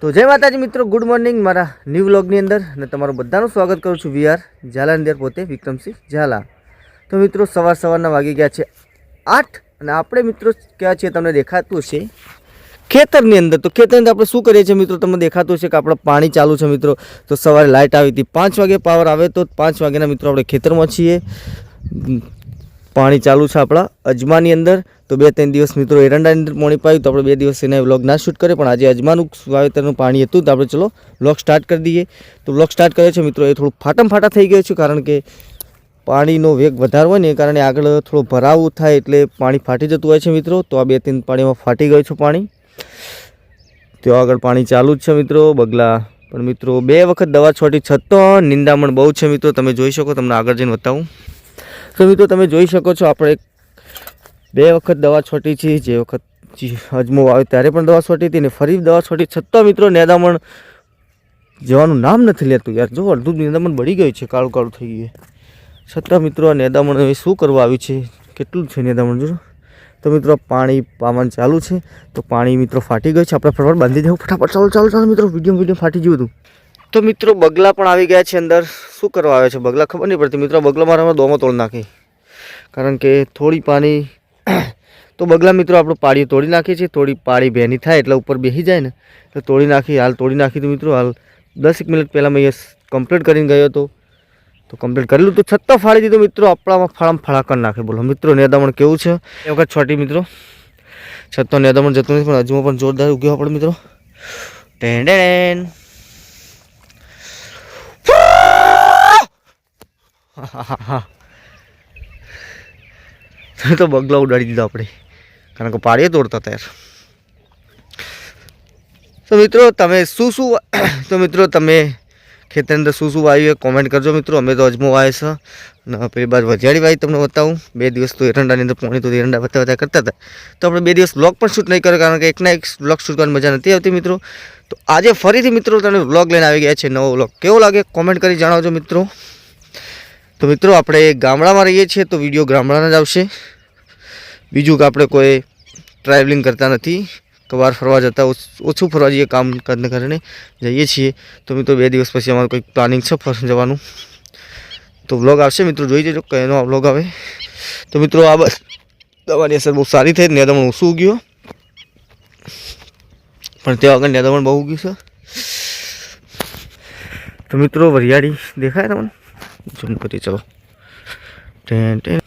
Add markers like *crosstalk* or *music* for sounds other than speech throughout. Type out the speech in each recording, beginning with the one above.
તો જય માતાજી મિત્રો ગુડ મોર્નિંગ મારા ન્યૂ વ્લોગની અંદર અને તમારું બધાનું સ્વાગત કરું છું વીઆર ઝાલાની અંદર પોતે, વિક્રમસિંહ ઝાલા. તો મિત્રો, સવાર સવારના વાગી ગયા છે આઠ અને આપણે મિત્રો ક્યાં છીએ તમને દેખાતું છે ખેતરની અંદર. તો ખેતરની અંદર આપણે શું કરીએ છીએ મિત્રો, તમને દેખાતું છે કે આપણે પાણી ચાલુ છે મિત્રો. તો સવારે લાઇટ આવી હતી પાંચ વાગે પાવર આવે તો પાંચ વાગ્યાના મિત્રો આપણે ખેતરમાં છીએ. પાણી ચાલુ છે આપણા અજમાની અંદર. તો બે ત્રણ દિવસ મિત્રો એરંડાની અંદર પાણી પાયું તો આપણે બે દિવસ એને વ્લોગ ના શૂટ કરે પણ આજે અજમાનું વાવેતરનું પાણી હતું તો આપણે ચલો વ્લોગ સ્ટાર્ટ કરી દઈએ. તો વ્લોગ સ્ટાર્ટ કર્યો છે મિત્રો, એ થોડું ફાટમ ફાટા થઈ ગયું છે કારણ કે પાણીનો વેગ વધારે હોય ને એ કારણે આગળ થોડો ભરાવું થાય એટલે પાણી ફાટી જતું હોય છે મિત્રો. તો આ બે ત્રણ પાણીમાં ફાટી ગયું છે પાણી. ત્યાં આગળ પાણી ચાલુ જ છે મિત્રો, બગલા. પણ મિત્રો, બે વખત દવા છોટી છતાં નિંદામણ બહુ છે મિત્રો. તમે જોઈ શકો, તમને આગળ જઈને બતાવું. તો મિત્રો, તમે જોઈ શકો છો, આપણે બે વખત દવા છોટી છે, જે વખત અજમો આવે ત્યારે પણ દવા છોટી હતી ને ફરી દવા છોટી છતાં મિત્રો નેદામણ જવાનું નામ નથી લેતું યાર. જો અડધું નેદામણ બળી ગયું છે, કાળું કાળું થઈ ગયું છતાં મિત્રો આ નેદામણ હવે શું કરવા આવ્યું છે? કેટલું છે નેદામણ જો તો મિત્રો પાણી પાવાનું ચાલુ છે. તો પાણી મિત્રો ફાટી ગયું છે. આપણે ફટાફટ બાંધી દેવું. ફટાફટ ચાલો ચાલો ચાલો મિત્રો. વીડિયો વીડિયો ફાટી ગયું હતું તો મિત્રો બગલા પણ આવી ગયા છે અંદર. શું કરવા આવ્યા છે? બગલા ખબર નહીં પડતી. મિત્રો બગલા મારા દોમો તોડ નાખી. કારણ કે થોડી પાણી તો બગલા મિત્રો આપણું પાડીઓ તોડી નાખીએ છીએ. થોડી પાડી ભેની થાય એટલે ઉપર બેસી જાય ને. એટલે તોડી નાખી, હાલ તોડી નાખી તો મિત્રો હાલ દસ એક મિનિટ પહેલાં મેં અહીંયા કમ્પ્લીટ કરીને ગયો હતો. તો કમ્પ્લીટ કરેલું તો છતાં ફાડી દીધું મિત્રો. આપણામાં ફાળામાં ફાળા કરી નાખે. બોલો, મિત્રો, નેદામણ કેવું છે? એ વખત છોટી મિત્રો. છતાં નેદામણ જતું નથી, પણ હજુમાં પણ જોરદાર ઉગ્યો આપણે મિત્રો. ટેન ટેન તો બગલા ઉડાડી દીધા આપણે. કારણ કે પાડીએ તોડતા ત્યાર. તો મિત્રો, તમે શું શું તો મિત્રો, તમે ખેતરની અંદર શું શું વાવ્યું એ કોમેન્ટ કરજો મિત્રો. અમે તો અજમો વાવે છે અને પેલી બાર વજાડી વાવી તમને બતાવું. બે દિવસ તો એરંડાની અંદર પોણી તો એરંડા બતા બધા કરતા હતા. તો આપણે બે દિવસ બ્લોગ પણ શૂટ નહીં કર્યો કારણ કે એકના એક બ્લોગ શૂટ કરવાની મજા નથી આવતી મિત્રો. તો આજે ફરીથી મિત્રો તમે બ્લોગ લઈને આવી ગયા છે નવો બ્લોગ કેવો લાગે કોમેન્ટ કરી જણાવજો મિત્રો. તો મિત્રો, આપણે ગામડામાં રહીએ છીએ તો વીડિયો ગામડાના જ આવશે. બીજું કે આપણે કોઈ ટ્રાવેલિંગ કરતા નથી. કવાર ફરવા જતા ઓછ- ફરવા જઈએ, કામ કરીને જઈએ છીએ. તો મિત્રો, બે દિવસ પછી અમારું કંઈક પ્લાનિંગ છે ફરવા જવાનું. તો વ્લોગ આવશે મિત્રો, જોઈ જજો કયાનો વ્લોગ આવે. તો મિત્રો, આ બસ દવાની અસર બહુ સારી થઈ. નેદમણ ઓછું ઉગ્યું. પણ ત્યાં આગળ નેદમણ બહુ ઉગ્યું છે. તો મિત્રો, વરિયાળી દેખાય તમને? ઝૂમ કરી ચલો. Ten ten.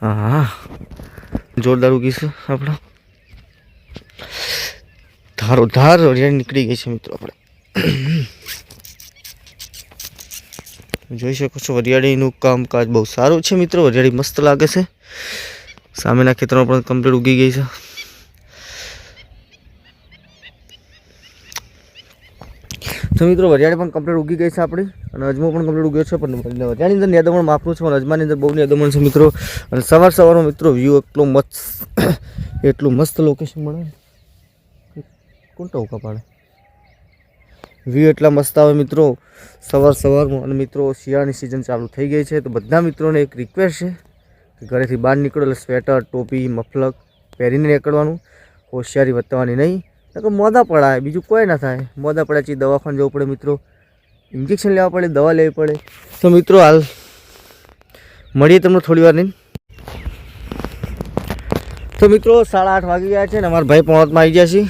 હા જોરદાર ઉગી છે આપણો. ધારો, ધાર નીકળી ગઈ છે મિત્રો આપણે. જોઈ શકો છો, વરિયાળીનું કામકાજ બહુ સારું છે મિત્રો. વરિયાળી મસ્ત લાગે છે. સામેના ખેતરમાં પણ કમ્પ્લીટ ઉગી ગઈ છે. તો મિત્રો, વરિયાળી પણ કમ્પ્લીટ ઉગી ગઈ છે આપણી, અને અજમો પણ કમ્પ્લીટ ઉગ્યો છે, પણ વરિયાળીની અંદર નેદમણ માપનું છે, પણ અજમાની અંદર બહુ નેદમણ છે મિત્રો. અને સવાર સવારમાં મિત્રો વ્યૂ એટલો મસ્ત, *coughs* એટલું મસ્ત લોકેશન મળે. કોણ ટોકા પાડે? વ્યૂ એટલા મસ્ત આવે મિત્રો. સવાર સવારમાં અને મિત્રો, શિયાળાની સિઝન ચાલુ થઈ ગઈ છે, તો બધા મિત્રોને એક રિક્વેસ્ટ છે કે ઘરેથી બહાર નીકળો, એટલે સ્વેટર ટોપી મફલક પહેરીને નીકળવાનું. હોશિયારી વર્તવાની નહીં. નકર મોદા પડાય બીજું કોઈ ના થાય. મોદા પડે પછી દવાખાને જવું પડે મિત્રો. ઇન્જેક્શન લેવા પડે દવા લેવી પડે. તો મિત્રો હાલ મળીએ તમને થોડી વાર નહીં. તો મિત્રો સાડા આઠ વાગી ગયા છે ને અમારા ભાઈ પોણતમાં આવી ગયા છીએ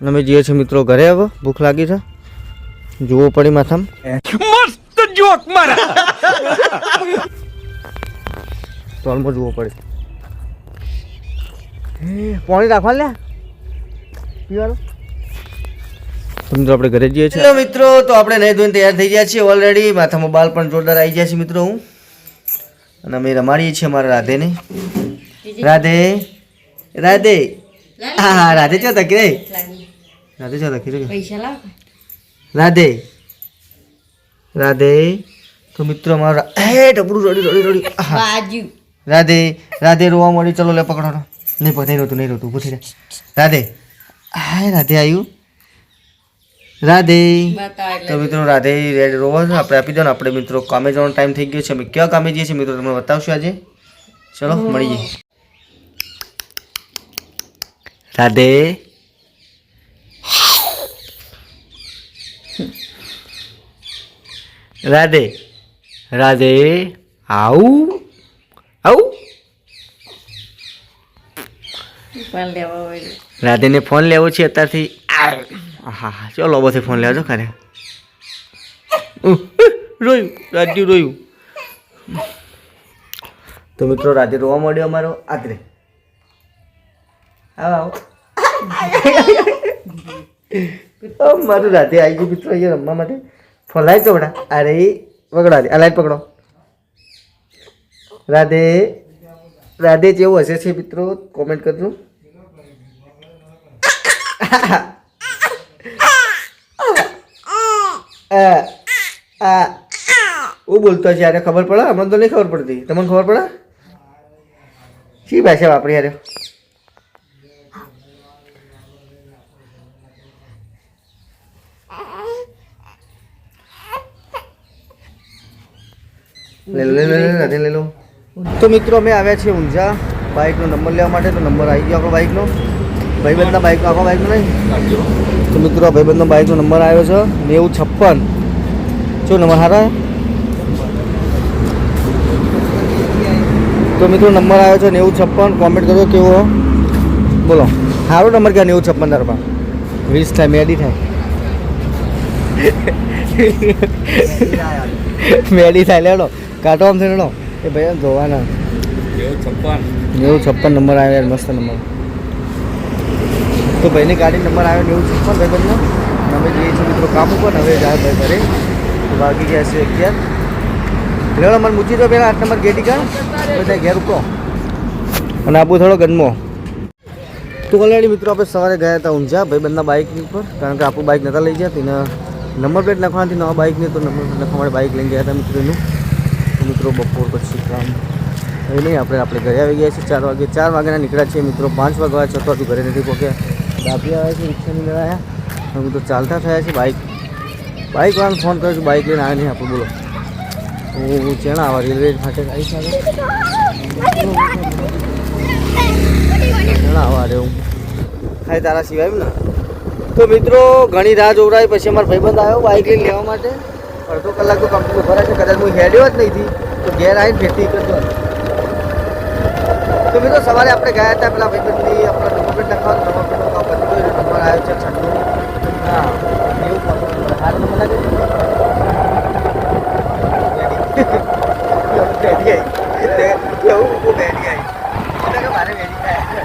અને અમે જઈએ છીએ મિત્રો ઘરે હવે ભૂખ લાગી છે. જોવો પડી માથામાં. મસ્ત જોક મારા. તોલમાં જોવો પડે. પાણી રાખવા લે? પીવાનું આપણે ઘરે જઈએ છીએ. મિત્રો તો આપણે નહીં ધોઈને તૈયાર થઈ ગયા છીએ ઓલરેડી માથામાં બાલ પણ જોરદાર આવી ગયા છે મિત્રો હું. અને અમે રમાડીએ છીએ અમારા રાધેને. રાધે. રાધે. હા હા રાધે ચો તકી રે રાધે ચો તકી રે રાધે. રાધે. તો મિત્રો અમારા હે ડબડું રડી રડી રડી. રાધે રાધે રોવા મળી ચલો લે પકડો નહીં પકડ નહીં રોતું નહીં રોતું. પૂછી રાધે. હાય રાધે આવ્યું રાધે. તો મિત્રો રાધે રેડ રોવર આપણે આપી દો ને. આપણે મિત્રો કામે જવાનો ટાઈમ થઈ ગયો છે. અમે ક્યાં કામે જઈએ છીએ મિત્રો તમને બતાવશું આજે. ચલો મળીએ. રાધે. રાધે. રાધે. આવું. આવું. પણ લેવા રાધેને ફોન લેવો છે અત્યારથી. હા ચલો બસે ફોન છો ખરે રોયું, રાજ્યુ રોયું. તો મિત્રો રાધે રોવા મળ્યો અમારો. આતરે આવો આવો. મારું રાધે આવી ગયું મિત્રો, અહીંયા રમવા માટે. ફોન લાવી કપડા અરે પકડો દે આ લાઈટ પકડો. રાધે. રાધે જેવું હશે છે મિત્રો? કોમેન્ટ કરજો. હું બોલતો છે, યાર, ખબર પડે? અમને તો નહીં ખબર પડતી. તમને ખબર પડે? શી ભાષા વાપરી યાર લે, લો લે, લો, રાધે, લે, લો. તો મિત્રો અમે આવ્યા છીએ ઊંઝા. બાઇકનો નંબર લેવા માટે તો નંબર આવી ગયો આપણો બાઇકનો. ભાઈબંધના બાઇક આપણો બાઇકનો નહીં? તો મિત્રો ભાઈબંધનો બાઇકનો નંબર આવ્યો છે નેવું છપ્પન. શું નંબર હારા તો મિત્રો નંબર આવ્યો છે નેવું છપ્પન. કોમેન્ટ કરજો કેવો બોલો. સારો નંબર ક્યાં નેવું છપ્પન તારા વીસ થાય મેડી થાય. *laughs* મેડી થાય લેડો કાંટો આમ લેડો એ ભાઈ જોવાના. નેવું છપ્પન. નંબર આવ્યો યાર મસ્ત નંબર. તો ભાઈની ગાડી નંબર આવ્યો નેવું છપ્પન ભાઈ બંને. અમે જઈએ છીએ મિત્રો કામ ઉપર હવે જાય ભાઈ ઘરે. તો વાગી ગયા છે અગિયાર. લેવડો મને મૂકી દો પહેલાં આઠ નંબર ગેટી કા? બધા ઘેર ઉકો અને આપું થોડો ગનમો તો ઓલરેડી મિત્રો આપણે સવારે ગયા હતા ઊંઝા ભાઈ બંધના બાઇક ઉપર. કારણ કે આપણું બાઇક નહોતા લઈ ગયા તેને નંબર પ્લેટ નાખવાથી નવા બાઇકની તો નંબર પ્લેટ નાખવા માટે બાઇક લઈને ગયા હતા મિત્રો એનું. તો મિત્રો, બપોર પછી કામ હવે નહીં. આપણે આપણે ઘરે આવી ગયા છીએ, ચાર વાગે. ચાર વાગ્યાના નીકળ્યા છીએ મિત્રો, પાંચ વાગવા છતાં હજુ ઘરે નથી પહોંચ્યા. દાપી આવ્યા છે રિક્ષા નહીં લેવાયા હવે તો ચાલતા થયા છે બાઇક બાઇક વાળાને ફોન કર્યો છું બાઇક લઈને આવે નહીં આપણે બોલો. હું ચેણા આવા રેલવે ફાટે આવી છે ચેણા આવા રે હું તારા સિવાય ને? તો મિત્રો, ઘણી રાહ જોવડાવી, પછી અમારો ભાઈબંધ આવ્યો બાઇક લઈને લેવા માટે. અડધો કલાક તો કંપની ઊભા રહે છે કદાચ હું હેડ્યો જ નહીં તો ઘેર આવીને ફેરતી કરતો તો મિત્રો, સવારે આપણે ગયા હતા પેલા ભાઈબંધની આપણે ડોક્યુમેન્ટ લખવા ડોક્યુમેન્ટ લખવા પતી ગયું નંબર આવ્યો છે છન્નું હા, એવું પણ હાલ નંબર લાગે બેઠી આવી. એવું હું બેઠી આવી. એટલે કે મારે બેઠી થાય.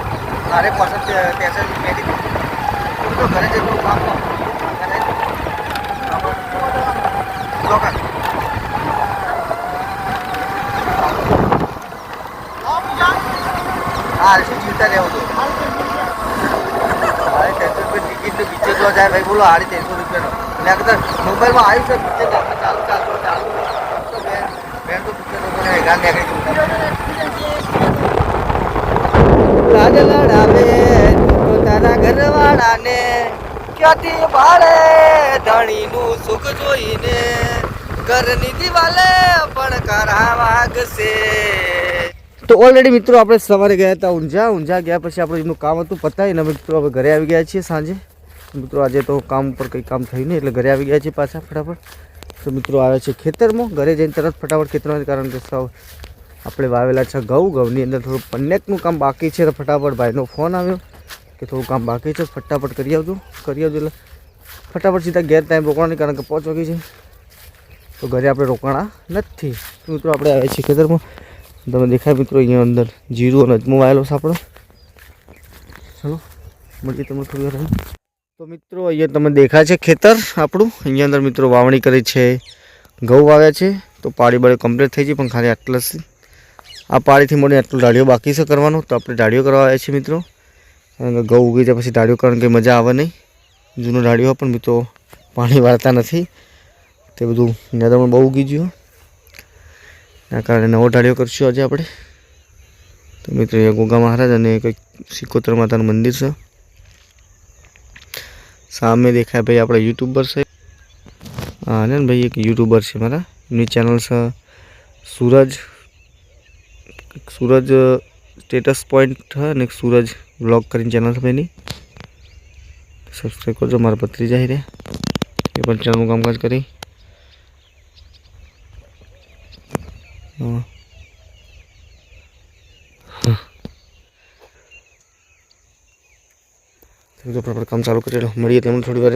મારે પસંદ પેશન બેઠી હું તો ઘરે જઈ થોડું કામ દુકાન હા, શું ચિંતા રહેવું તો? જાય, ભાઈ, બોલો, હારી ત્રણસો રૂપિયાનો. એટલે આ કદાચ મોબાઈલમાં આવ્યું ચાલુ ચાલુ ચાલુ. તો બેન ઘરવાળાને ક્યાંથી ભાડે? ધણીનું સુખ જોઈને ઘરની દિવાલે પણ કરા વાગશે. તો ઓલરેડી મિત્રો આપણે સવારે ગયા હતા ઊંઝા ઊંઝા ગયા પછી આપણે એનું કામ હતું પતાવીને મિત્રો આપણે ઘરે આવી ગયા છીએ સાંજે. મિત્રો આજે તો કામ ઉપર કંઈ કામ થયું નહીં એટલે ઘરે આવી ગયા છીએ પાછા ફટાફટ. તો મિત્રો આવે છે ખેતરમાં, ઘરે જઈને તરત ફટાફટ ખેતરમાં કારણ કે સૌ આપણે વાવેલા છે ઘઉં, ઘઉંની અંદર થોડું પન્નેકનું કામ બાકી છે તો ફટાફટ ભાઈનો ફોન આવ્યો કે થોડું કામ બાકી છે, ફટાફટ કરી આવજો કરી આવજો એટલે ફટાફટ સીધા ગેર ટાઈમ રોકવાની કારણ કે પહોંચ વાગી છે. તો ઘરે આપણે રોકાણા નથી. મિત્રો આપણે આવ્યા છીએ ખેતરમાં. તમે દેખાય મિત્રો અહીંયા અંદર જીરું અને અજમો વાયેલો છે આપણો. ચલો, મળીએ તમને થોડી વાર તો મિત્રો અહીંયા તમે દેખાય છે ખેતર આપણું. અહીંયા અંદર મિત્રો વાવણી કરી છે. ઘઉં વાવ્યા છે. તો પાળી બાળી કમ્પ્લીટ થઈ ગઈ, પણ ખાલી આટલા આ પાળીથી મળીને આટલું ડાળીઓ બાકી છે કરવાનું. તો આપણે ડાળીઓ કરવા આવ્યા છીએ મિત્રો. કે ઘઉં ઉગી જાય પછી ડાળીઓ કારણ કંઈ મજા આવે નહીં. જૂનો ડાળીઓ પણ મિત્રો પાણી વાળતા નથી. તે બધું નિંદામણ બહુ ઉગી ગયું. એના કારણે નવો ઢાળ્યો કરશું આજે આપણે. તો મિત્રો, અહીંયા ગોગા મહારાજ અને કંઈક સિકોતર માતાનું મંદિર છે. સામે દેખાય ભાઈ આપણે યુટ્યુબર છે. હા ને ભાઈ એક યુટ્યુબર છે મારા. એમની ચેનલ છે સૂરજ. સૂરજ સ્ટેટસ પોઈન્ટ અને સૂરજ બ્લોગ કરીને ચેનલ છે ભાઈની સબસ્ક્રાઈબ કરજો, મારા ભત્રીજા રે એ પણ ચેનલનું કામકાજ કરી હા તો મિત્રો, આપણે કામ ચાલુ કરી લો મળીએ તેમને થોડી વાર.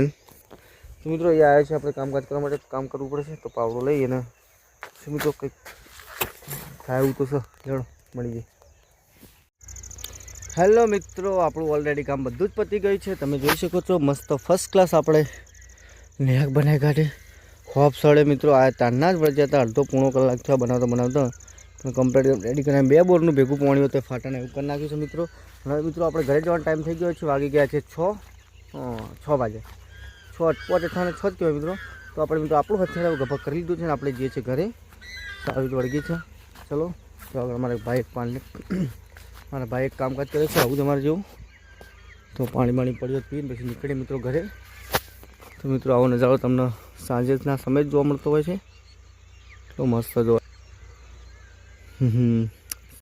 તો મિત્રો એ આવ્યા છે આપણે કામકાજ કરવા માટે. કામ કરવું પડશે તો પાવડો લઈ અને શું મિત્રો, કંઈક થાય એવું તો છે. લેડો મળી જાય. હેલો મિત્રો, આપણું ઓલરેડી કામ બધું જ પતી ગયું છે. તમે જોઈ શકો છો, મસ્ત ફર્સ્ટ ક્લાસ આપણે નેહક બનાવી કાઢી હોપ સળે મિત્રો, આ તારના જ વળગ્યા હતા. અડધો પોણો કલાક થયો બનાવતા બનાવતા. પણ કમ્પ્લેટ રેડી કરીને બે બોરનું ભેગું પાણી હતું ફાટાને એવું કરી નાખ્યું છે મિત્રો. હવે મિત્રો આપણે ઘરે જવાનો ટાઈમ થઈ ગયો છે. વાગી ગયા છે છ છ વાગે. છ પાંચ અઠાને છ જ કહેવાય મિત્રો. તો આપણે મિત્રો આપણું હથિયાર ગભક કરી લીધું છે ને આપણે જઈએ છીએ ઘરે. સારું રીતે વળગી છે. ચલો, તો આગળ અમારે ભાઈ પાણી *coughs* મારા ભાઈ એક કામકાજ કરે છે આવું તમારે જેવું. તો પાણી બાણી પડ્યો પીને પછી નીકળીએ મિત્રો ઘરે. તો મિત્રો આવો નજારો તમને સાંજેના સમય જોવા મળતો હોય છે. એટલો મસ્ત જોવા. હમ.